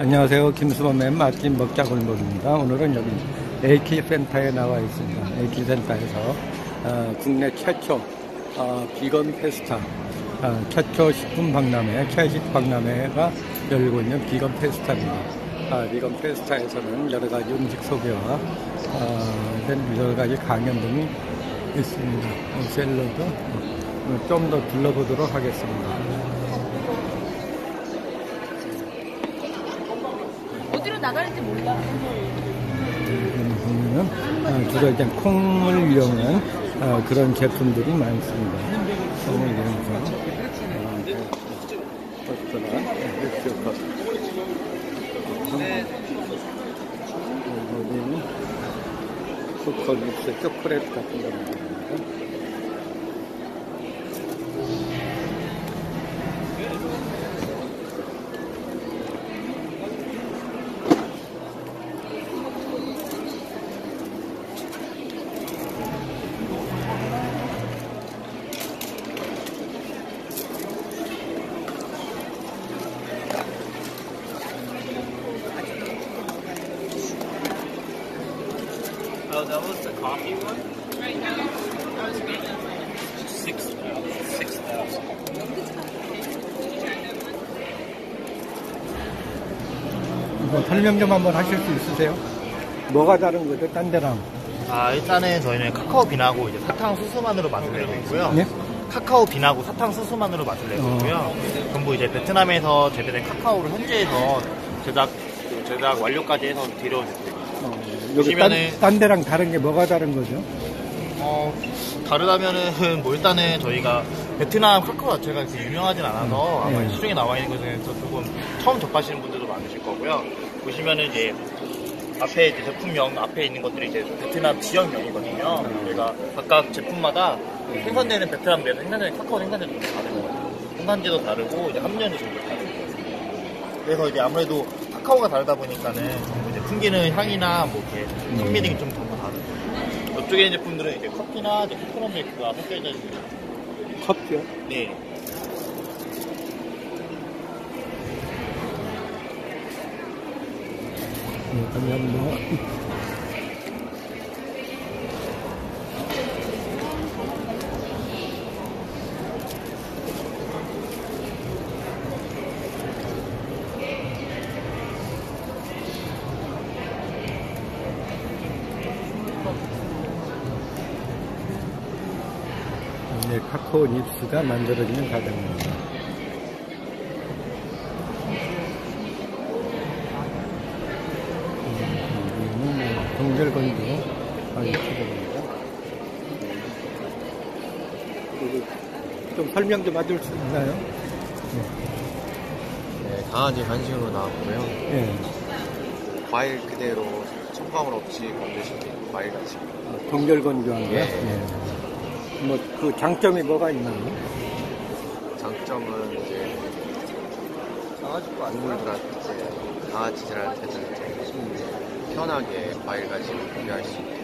안녕하세요. 김수범의 맛집 먹자 골목입니다. 오늘은 여기 AK센터에 나와 있습니다. AK센터에서 어, 국내 최초 어, 비건 페스타 어, 최초 식품 박람회, 채식 박람회가 열리고 있는 비건 페스타입니다. 아, 비건 페스타에서는 여러 가지 음식 소개와 어, 여러 가지 강연 등이 있습니다. 어, 샐러드 어, 좀더 둘러보도록 하겠습니다. 어디로 나가는지 몰라. 보면은 어, 주로 이제 콩을 이용한 어, 그런 제품들이 많습니다. 콩을 이용해서 어. 여기는 믹스 초콜릿 같은 겁니다. 거 설명 좀 한번 하실 수 있으세요? 뭐가 다른 거죠? 딴 데랑? 아, 일단은 저희는 카카오 빈하고 이제 사탕 수수만으로 맛을 내고 있고요. 네? 카카오 빈하고 사탕 수수만으로 맛을 내고 어. 있고요. 전부 이제 베트남에서 재배된 카카오를 현지에서 제작, 그 제작 완료까지 해서. 어, 여기 딴, 보시면은- 딴 데랑 다른 게 뭐가 다른 거죠? 어, 다르다면은, 뭐 일단은 저희가 베트남 카카오 자체가 그렇게 유명하진 않아서 아마 네. 시중에 나와 있는 것에서 조금 처음 접하시는 분들도 많으실 거고요. 보시면은 이제 앞에 이제 제품명 앞에 있는 것들이 이제 베트남 지역명이거든요. 저희가 각각 제품마다 생산되는 베트남 내에서 생산되는 카카오 생산자도 좀 다르거든요. 생산지도 다르고 이제 함량도 좀 다르고. 그래서 이제 아무래도 카카오가 다르다 보니까는 풍기는 향이나 뭐 이렇게 산미 등이 좀 전부 다르고. 이쪽에 있는 제품들은 이제 커피나 이제 코코넛 밀크가 섞여져 있는 커피요? 네. 네, 감사합니다. 네, 닙스가 만들어지는 과정입니다. 동결건조 아주. 여기 좀 설명 좀 해줄 수 있나요? 네, 강아지 간식으로 나왔고요. 예. 과일 그대로 첨가물 없이 만드신 과일 간식. 어, 동결건조한 거. 예. 예. 뭐, 그 장점이 뭐가 있나요? 장점은 이제 동물들한테 이제 강아지들한테는 이제 편하게 과일 간식을 구매할 수 있게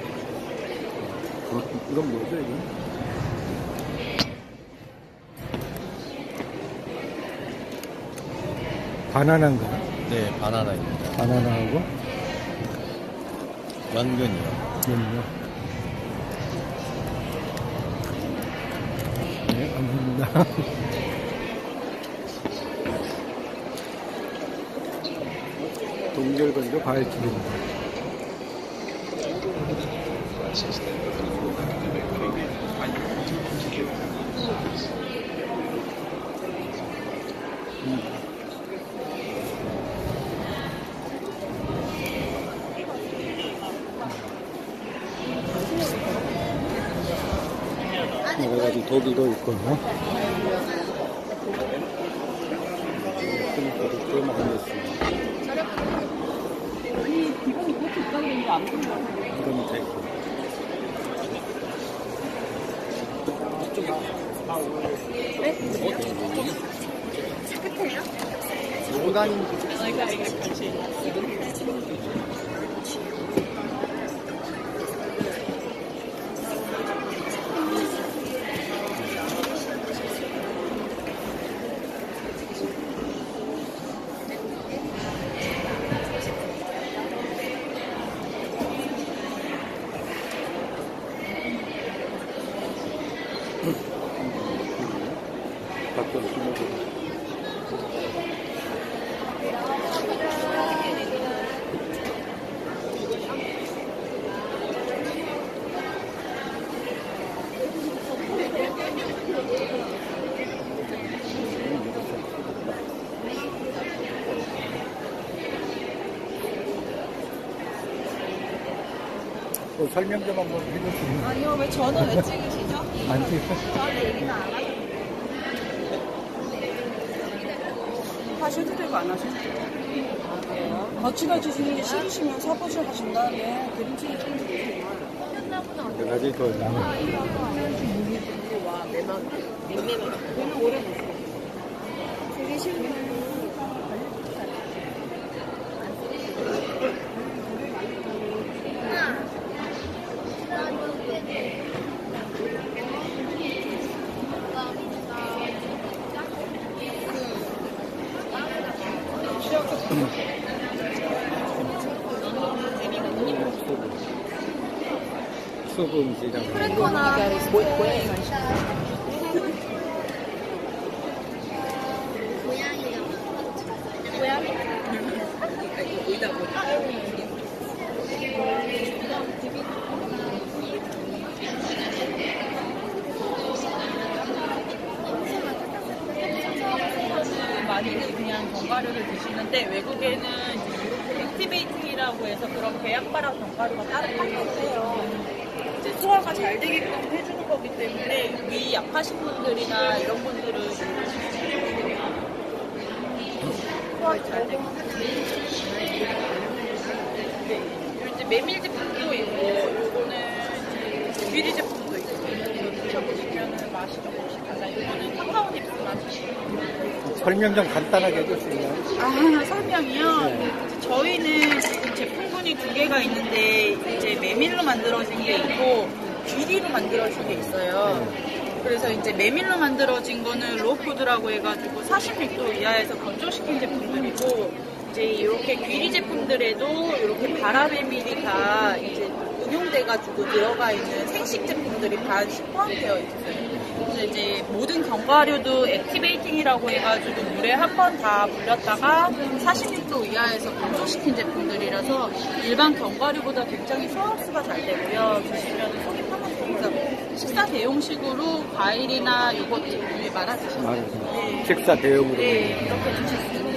어, 이건 뭐죠, 이건? 바나나인가? 네, 바나나입니다. 바나나하고 연근이요. 연료. 동결건조 과일집입니다. 여러 가지 도기도 있고, 안 보이네. 이건 밑에 있고. 이쪽에. 아, 네? 끝에요? 5단인 그러니까 이게 같이. 뭐 설명 좀 한번 해주시면 아니요, 왜 저는 왜 찍으시죠? 안 돼요. 저는 얘기는 안 하죠. 하셔도 되고 안 하셔도 되고. 거치가 주시는 게 싫으시면 사보셔 하신 다음에 그림책을 좀 주세요. 여러 가지 그 나무. 수분 그냥 견과류를 드시는데 외국에는 액티베이팅이라고 해서 그런 배양바랑 견과류가 따로. 이제 소화가 잘 되게끔 해주는 거기 때문에 위 약하신 분들이나 이런 분들은 소화 잘 되게 네, 이제 메밀 제품도 있고 요거는 귀리 제품도 있고 드셔보시면 맛이 조금씩 달라요. 이거는 카카오 닙스 맛이에요. 설명 좀 간단하게 해주시면. 아, 설명이요? 이제 저희는 제품군이 두 개가 있는데, 이제 메밀로 만들어진 게 있고, 귀리로 만들어진 게 있어요. 그래서 이제 메밀로 만들어진 거는 로우푸드라고 해가지고 46도 이하에서 건조시킨 제품들이고, 이제 이렇게 귀리 제품들에도 이렇게 바라메밀이 다 이제 응용돼가지고 들어가 있는 생식 제품들이 반씩 포함되어 있어요. 그래서 이제 모든 견과류도 액티베이팅이라고 해가지고 물에 한 번 다 불렸다가 46도 이하에서 건조시킨 제품들이라서 일반 견과류보다 굉장히 소화흡수가 잘 되고요. 드시면 속이 편하고 식사 대용식으로 과일이나 요거트 위에 말아 말아서. 네. 식사 대용으로. 네, 이렇게 드실 수 있는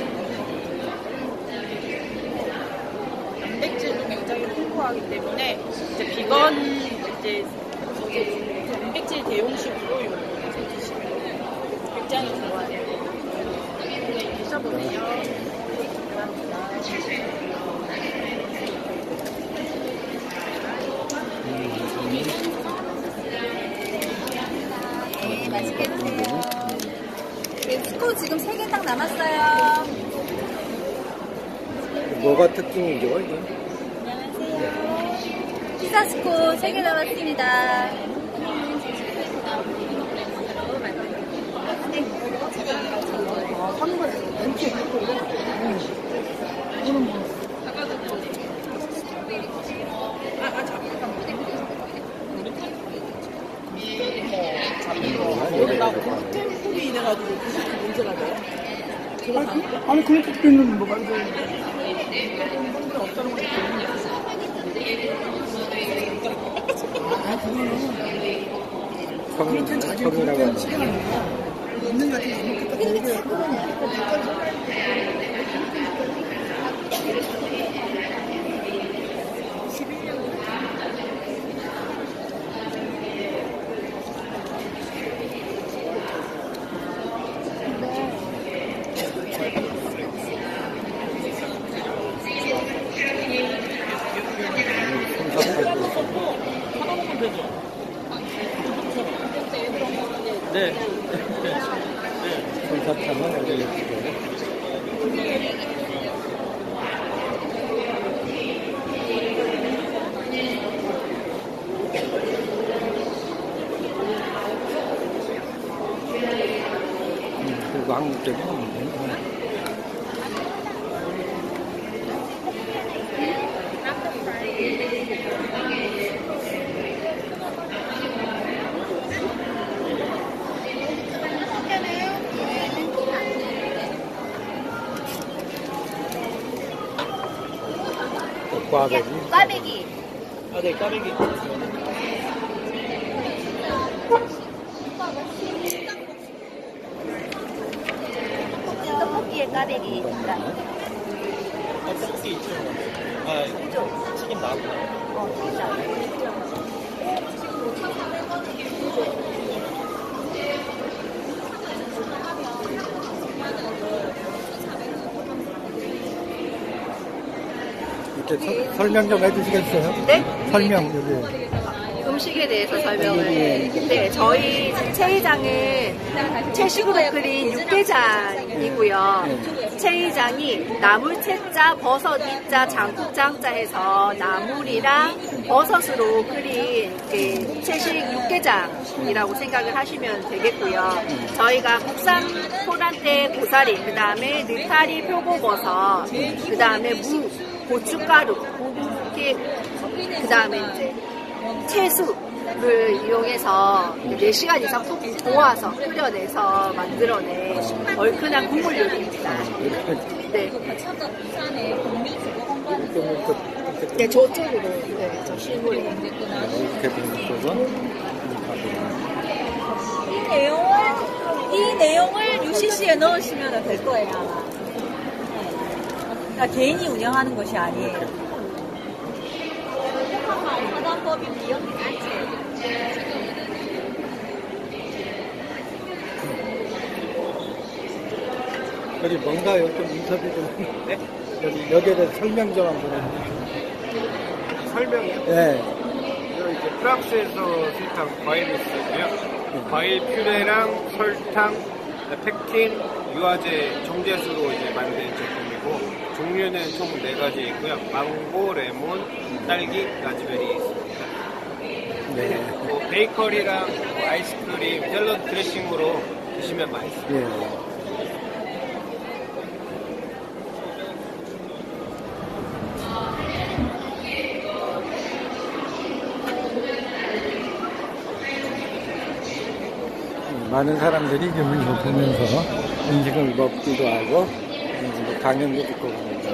단백질도 굉장히 풍부하기 때문에 이제 비건 이제 단백질 대용식으로 이렇게 이제 드시면 굉장히 좋아요. 네, 드셔보세요. 감사합니다. 네, 맛있게 드세요. 스코 지금 3개 딱 남았어요. 뭐가 특징이죠, 이게? 피자스코 3개 남았습니다. 템플이 이래가지고 그게 문제가 돼요? 아니 그렇게 뭐가 이제 청, 청 이라고 하는. 있는 것 같은 안 먹겠다 그러고요. 네. 그리고 한국적인 없는데. 꽈배기. 꽈배기. 아, 네, 까베기. 떡볶이에 꽈배기. 아, 떡볶이 있죠. 아, 튀김 나고. 이렇게 서- 설명 좀 해주시겠어요? 네? 설명 여기. 음식에 대해서 설명을. 네, 저희 채이장은 채식으로 끓인 육개장이고요. 채이장이 나물 채자, 버섯 이자, 장국 장자 해서 나물이랑 버섯으로 끓인 그 채식 육개장이라고 생각을 하시면 되겠고요. 저희가 국산 호란대 고사리, 그 다음에 느타리 표고버섯, 그 다음에 무, 고춧가루, 이렇게 그 다음에 이제 채수를 이용해서 4시간 이상 푹 고아서 끓여내서 만들어낸 얼큰한 국물 요리입니다. 네. 네, 저쪽으로. 네, 저 실물이. 이렇게 이 내용을 이 내용을 UCC에 넣으시면 될 거예요 아마. 네. 그러니까 개인이 운영하는 것이 아니에요. 사단법이 비영리 여기 뭔가 요? 좀 인터뷰 좀. 네? 여기 여기에 대해서 설명 좀 한번 해주세요. 설명이요? 네. 이거 이제 프랑스에서 수입한 과일 미스고요. 과일 퓨레랑 설탕, 팩틴, 유화제, 정제수로 이제 만든 제품이고 종류는 총 네 가지 있고요. 망고, 레몬, 딸기, 라즈베리 있습니다. 네. 뭐 베이커리랑 뭐 아이스크림, 샐러드 드레싱으로 드시면 맛있어요. 예. 음, 많은 사람들이 이걸 보면서 음식을 먹기도 하고 음, 강연도 듣고 그럽니다.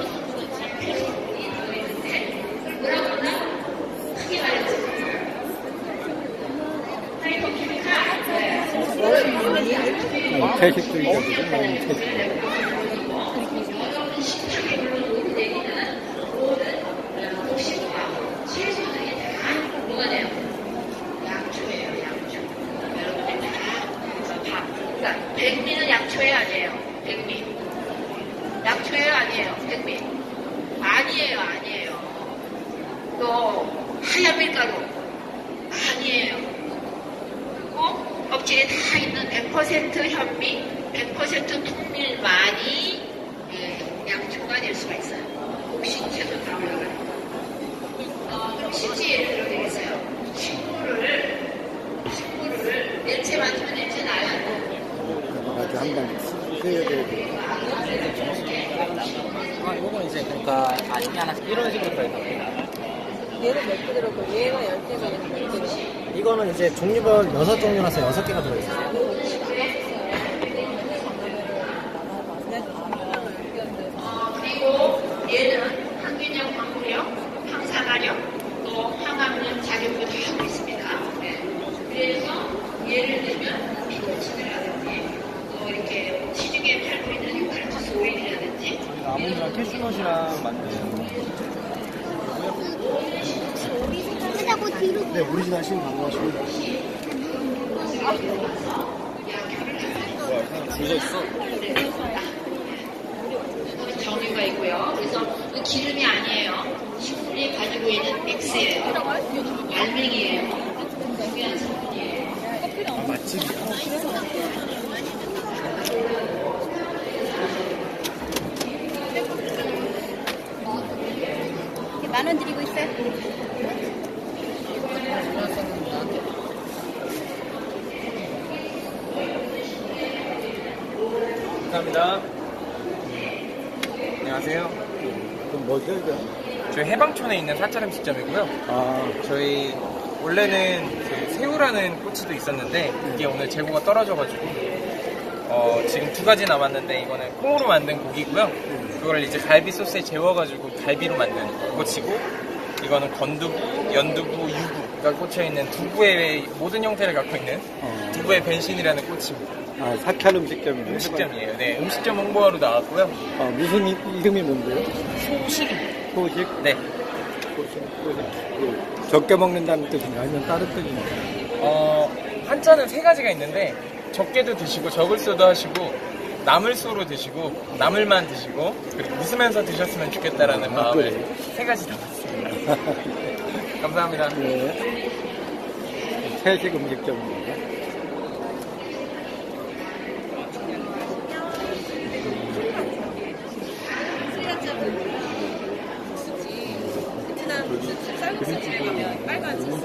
음, 채식주의자들은 많이 채식. 그러니까 백미는 약초에 아니에요. 백미. 약초에 아니에요. 백미. 아니에요. 아니에요. 또 하얀 밀가루. 아니에요. 그리고 껍질에 다 있는 100% 현미, 100% 통밀만이 예, 약초가 될 수가 있어요. 곡식채소 다 올라가요. 어, 그럼 심지에 예를 들어 드리겠어요. 식물을, 식물을 냄새 맡으면 냄새 나요? 아주 한번 쓰여야 되고. 아, 이건 이제 그러니까 아침에 하나 이런 식으로 들어있다. 얘는 몇 개 들었고 얘가 10개가 얘는 몇 개가 이거는 이제 종류별 6종류라서 6개가 들어있어요. 그리고 얘는 항균형, 방부력, 항산화력, 또 항암력 작용도 다 하고 있습니다. 네. 그래서 예를 들면 피부치료라든지 또 이렇게 시중에 팔고 있는 유칼립투스 오일이라든지 아몬드랑 캐슈넛이랑 만든 네, 우리 집 하시면 반가워하시면 정류가 있고요. 그래서 그 기름이 아니에요. 식물이 가지고 있는 X예요. 알맹이에요. 중요한 성분이에요. 만 원 드리고 있어요. 감사합니다. 안녕하세요. 그럼 뭐죠, 이거? 저희 해방촌에 있는 사찰 음식점이고요. 아, 저희 원래는 그 새우라는 꼬치도 있었는데 이게 오늘 재고가 떨어져가지고 어, 지금 두 가지 남았는데 이거는 콩으로 만든 고기고요. 그걸 이제 갈비 소스에 재워가지고 갈비로 만든 꼬치고 이거는 건두부, 연두부, 유부가 꽂혀 있는 두부의 모든 형태를 갖고 있는 어. 두부의 변신이라는 꼬치입니다. 아, 사찰 음식점이에요. 음식점이에요. 네, 음식점 홍보하러 나왔고요. 어, 무슨 이, 이름이 뭔데요? 소식. 소식? 네. 그 적게 먹는다는 뜻인가 아니면 다른 뜻인가? 어, 한자는 세 가지가 있는데 적게도 드시고 적을 수도 하시고 남을 수로 드시고 남을만 드시고 그리고 웃으면서 드셨으면 좋겠다라는 아, 마음을 그래요? 세 가지 담았습니다. 감사합니다. 네. 채식 음식점입니다. 베트남 국수집 쌀국수집에 가면 빨간 소스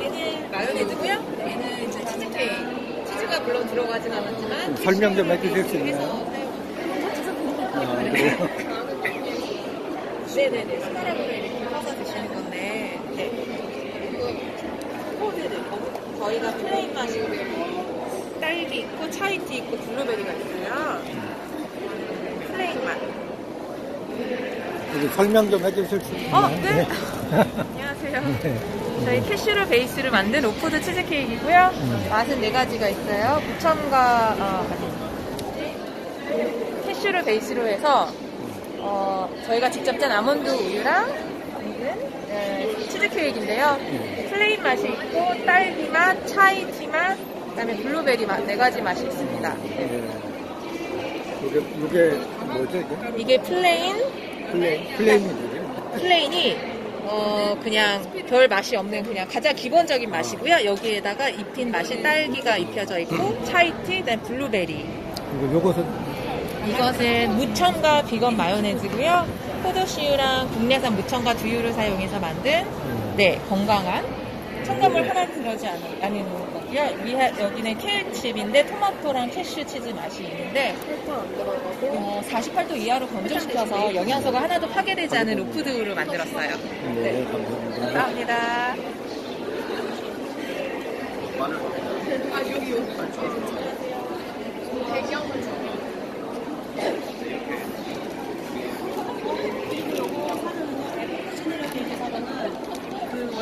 얘는 마요네즈고요. 얘는 이제 치즈케이크. 치즈가 물론 들어가진 않았지만 설명 좀 해주실 수 있나요? 아, 그래요? 네네네 숟가락으로 이렇게 퍼서 드시는 건데 네. 어, 네네. 거- 저희가 플레인 맛이 있고 딸기 있고 차이티 있고 블루베리가 있어요. 플레인 맛. 설명 좀 해주실 수 있나요? 어, 네. 안녕하세요. 네. 저희 캐슈를 베이스로 만든 오푸드 치즈케이크이고요. 맛은 네 가지가 있어요. 무첨가 어, 캐슈를 베이스로 해서 어, 저희가 직접 짠 아몬드 우유랑 만든 네, 치즈케이크인데요. 플레인 맛이 있고 딸기 맛, 차이티 맛, 그다음에 블루베리 맛 네 가지 맛이 있습니다. 네. 이게, 이게 뭐죠, 이게? 이게 플레인 플레인, 플레인이 뭐죠? 플레인이 어 그냥 별 맛이 없는 그냥 가장 기본적인 맛이고요. 여기에다가 입힌 맛이 딸기가 입혀져 있고 차이티, 그다음 블루베리. 그리고 요것은 이것은 무첨가 비건 마요네즈고요. 포도씨유랑 국내산 무첨가 두유를 사용해서 만든 네 건강한 첨가물 하나 들어지 않은, 않은 거 고요. 위에 여기는 케일칩인데 토마토랑 캐슈 치즈 맛이 있는데 어, 48도 이하로 건조시켜서 영양소가 하나도 파괴되지 않은 로푸드로 만들었어요. 네, 감사합니다. 감사합니다.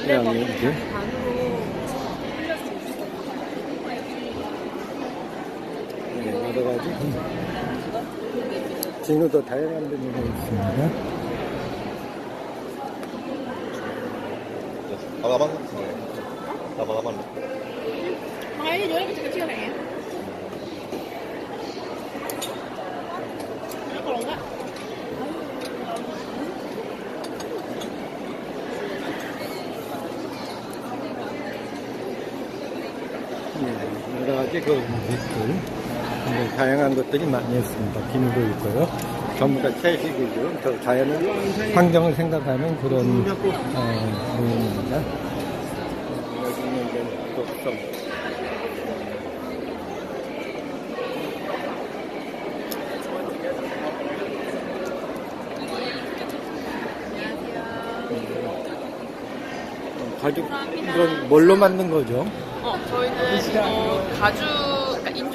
네, 아니, 이게. 네, 여 러 가지. 진우도 다양한 메뉴가 있습니다. 나가만 나가만 과일 여기 좀 튀어나요. 그런가? 네, 여러 가지 그. 네, 다양한 것들이 많이 있습니다. 비누도 있고요. 전부 다 채식이죠. 저 자연을, 환경을 생각하는 그런, 어, 모임입니다. 여기는 이제 독성. 가죽, 이건 뭘로 만든 거죠? 어, 저희는 어, 가죽,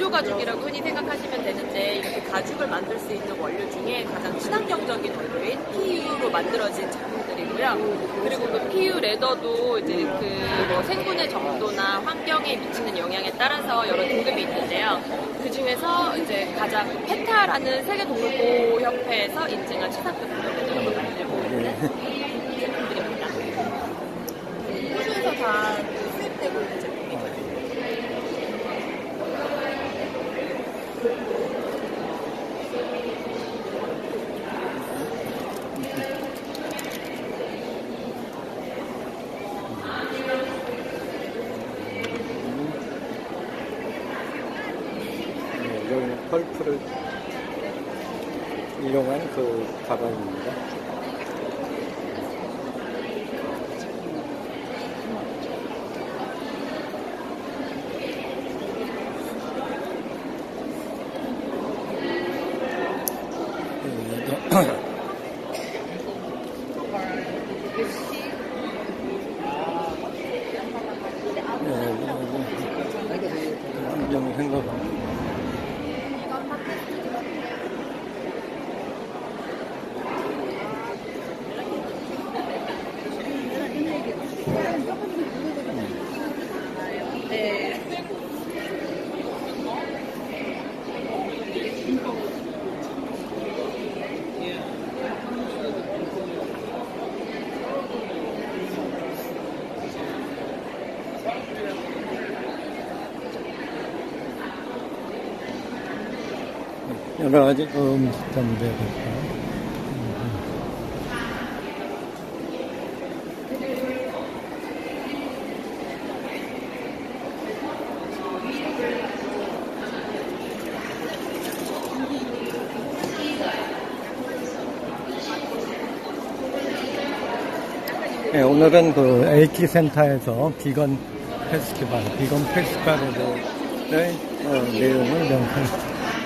인조 가죽이라고 흔히 생각하시면 되는데 이렇게 가죽을 만들 수 있는 원료 중에 가장 친환경적인 원료인 PU로 만들어진 제품들이고요. 그리고 그 PU 레더도 이제 그 뭐 생분해 정도나 환경에 미치는 영향에 따라서 여러 등급이 있는데요. 그 중에서 이제 가장 페타라는 세계 동물보호 협회에서 인증한 최상급 레더를 만들고 있는 제품들입니다. 호주에서 다 수입되고 있는 제품이거든요. 네, 이런 펄프를 이용한 그 가방입니다. 네, 네, 생각 네. 여러 가지 음식점들 있고. 네, 오늘은 그 AK 센터에서 비건 페스티벌, 비건 페스티벌에 대해 어, 내용을 영상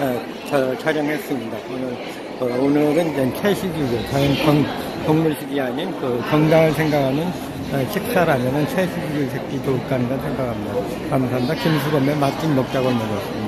어, 저- 촬영했습니다. 오늘 어, 오늘은 이제 채식이고 건, 동물식이 아닌 그 건강을 생각하는 어, 식사라면은 채식이 새끼 좋을까 하는 생각합니다. 감사합니다. 김수건의 맛집 먹자고 먹었습니다.